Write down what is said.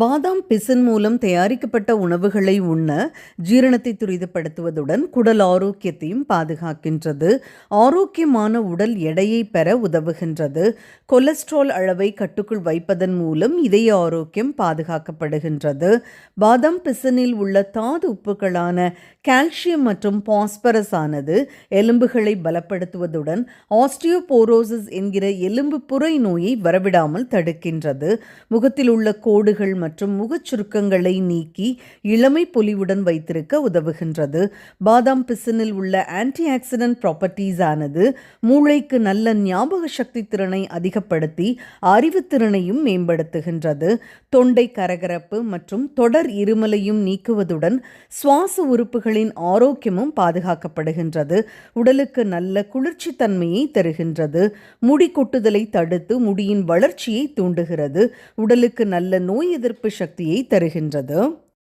பாதாம் பிசின் மூலம் தயாரிக்கப்பட்ட உணவுகளை உண்ண ஜீரணத்தை துரிதப்படுத்துவதுடன் குடல் ஆரோக்கியத்தையும் பாதுகாக்கின்றது. ஆரோக்கியமான உடல் எடையை பெற உதவுகின்றது. கொலஸ்ட்ரால் அளவை கட்டுக்குள் வைப்பதன் மூலம் இதய ஆரோக்கியம் பாதுகாக்கப்படுகின்றது. பாதாம் பிசினில் உள்ள தாது உப்புகளான கால்சியம் மற்றும் பாஸ்பரஸ் ஆனது எலும்புகளை பலப்படுத்துவதுடன் ஆஸ்டியோபோரோசிஸ் என்கிற எலும்பு புரை நோயை வரவிடாமல் தடுக்கின்றது. முகத்தில் உள்ள கோடுகள் மற்றும் முகச் சுருக்கங்களை நீக்கி இளமை பொலிவுடன் வைத்திருக்க உதவுகின்றது. பாதாம் பிசினில் உள்ள ஆன்டி ஆக்சிடென்ட் ப்ராப்பர்ட்டிஸ் ஆனது மூளைக்கு நல்ல ஞாபக சக்தி திறனை அதிகப்படுத்தி அறிவுத்திறனையும் மேம்படுத்துகின்றது. தொண்டை கரகரப்பு மற்றும் தொடர் இருமலையும் நீக்குவதுடன் சுவாச உறுப்புகளின் ஆரோக்கியமும் பாதுகாக்கப்படுகின்றது. உடலுக்கு நல்ல குளிர்ச்சி தன்மையை தருகின்றது. முடி கொட்டுதலை தடுத்து முடியின் வளர்ச்சியை தூண்டுகிறது. உடலுக்கு நல்ல நோய் எதிர்ப்பு சக்தியை தருகின்றது.